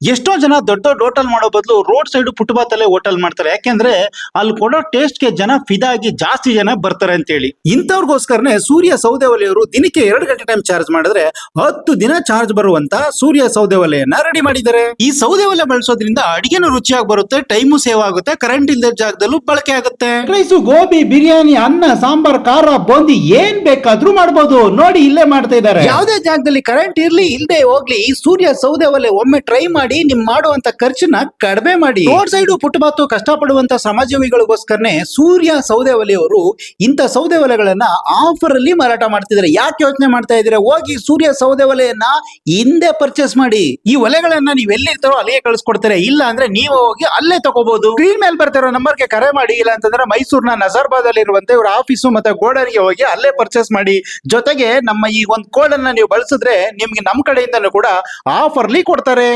ಎಷ್ಟೋ ಜನ ದೊಡ್ಡ ದೊಡ್ಡ ಹೋಟೆಲ್ ಮಾಡೋ ಬದಲು ರೋಡ್ ಸೈಡ್ ಫುಟ್ಪಾತ್ ಅಲ್ಲೇ ಹೋಟೆಲ್ ಮಾಡ್ತಾರೆ. ಯಾಕೆಂದ್ರೆ ಅಲ್ಲಿ ಕೊಡೋ ಟೇಸ್ಟ್ಗೆ ಜನ ಫಿದಾಗಿ ಜಾಸ್ತಿ ಜನ ಬರ್ತಾರೆ ಅಂತ ಹೇಳಿ ಇಂಥವ್ರಿಗೋಸ್ಕರನೇ ಸೂರ್ಯ ಸೌದೆ ಒಲೆಯವರು ದಿನಕ್ಕೆ ಎರಡು ಗಂಟೆ ಟೈಮ್ ಚಾರ್ಜ್ ಮಾಡಿದ್ರೆ ಹತ್ತು ದಿನ ಚಾರ್ಜ್ ಬರುವಂತ ಸೂರ್ಯ ಸೌದೆ ಒಲೆಯನ್ನ ರೆಡಿ ಮಾಡಿದ್ದಾರೆ. ಈ ಸೌದೆ ಒಲೆ ಬಳಸೋದ್ರಿಂದ ಅಡಿಗೆನೂ ರುಚಿಯಾಗಿ ಬರುತ್ತೆ ಟೈಮು ಸೇವ್ ಆಗುತ್ತೆ ಕರೆಂಟ್ ಇಲ್ಲದ ಜಾಗದಲ್ಲೂ ಬಳಕೆ ಆಗುತ್ತೆ. ರೈಸು ಗೋಬಿ ಬಿರಿಯಾನಿ ಅನ್ನ ಸಾಂಬಾರ್ ಖಾರ ಬೂಂದಿ ಏನ್ ಬೇಕಾದ್ರೂ ಮಾಡಬಹುದು ನೋಡಿ ಇಲ್ಲೇ ಮಾಡ್ತಾ ಇದ್ದಾರೆ. ಯಾವುದೇ ಜಾಗದಲ್ಲಿ ಕರೆಂಟ್ ಇರ್ಲಿ ಇಲ್ಲದೆ ಹೋಗ್ಲಿ ಈ ಸೂರ್ಯ ಸೌದೆ ಒಲೆ ಒಮ್ಮೆ ಟ್ರೈ ಮಾಡಿ ನಿಮ್ ಮಾಡುವಂತ ಖರ್ಚನ್ನ ಕಡಿಮೆ ಮಾಡಿ. ರೋಡ್ ಸೈಡ್ ಪುಟ್ಟಬಾತು ಕಷ್ಟಪಡುವಂತ ಸಮಾಜವಿಗಳಿಗೋಸ್ಕರನೇ ಸೂರ್ಯ ಸೌದೆ ಒಲೆಯವರು ಇಂಥ ಸೌದೆ ಒಲೆಗಳನ್ನ ಆಫರ್ ಅಲ್ಲಿ ಮಾರಾಟ ಮಾಡ್ತಿದ್ದಾರೆ. ಯಾಕೆ ಯೋಚನೆ ಮಾಡ್ತಾ ಇದ್ದೀರಾ? ಹೋಗಿ ಸೂರ್ಯ ಸೌದೆ ಒಲೆಯನ್ನ ಹಿಂದೆ ಪರ್ಚೇಸ್ ಮಾಡಿ. ಈ ಒಲೆಗಳನ್ನ ನೀವು ಎಲ್ಲಿರ್ತಾರೋ ಅಲ್ಲಿಗೆ ಕಳಿಸ್ಕೊಡ್ತಾರೆ. ಇಲ್ಲ ಅಂದ್ರೆ ನೀವು ಹೋಗಿ ಅಲ್ಲೇ ತಗೋಬಹುದು ಸ್ಕ್ರೀನ್ ಮೇಲೆ ಬರ್ತಿರೋ ನಂಬರ್ಗೆ ಕರೆ ಮಾಡಿ. ಇಲ್ಲ ಅಂತಂದ್ರೆ ಮೈಸೂರಿನ ನಜರ್ಬಾದ್ ಅಲ್ಲಿ ಇರುವಂತೆ ಇವರ ಆಫೀಸು ಮತ್ತೆ ಗೋಡರಿಗೆ ಹೋಗಿ ಅಲ್ಲೇ ಪರ್ಚೇಸ್ ಮಾಡಿ. ಜೊತೆಗೆ ನಮ್ಮ ಈ ಒಂದು ಕೋಡ್ ಅನ್ನ ನೀವು ಬಳಸಿದ್ರೆ ನಿಮ್ಗೆ ನಮ್ಮ ಕಡೆಯಿಂದಲೂ ಕೂಡ ಆಫರ್ಲಿ ಕೊಡ್ತಾರೆ.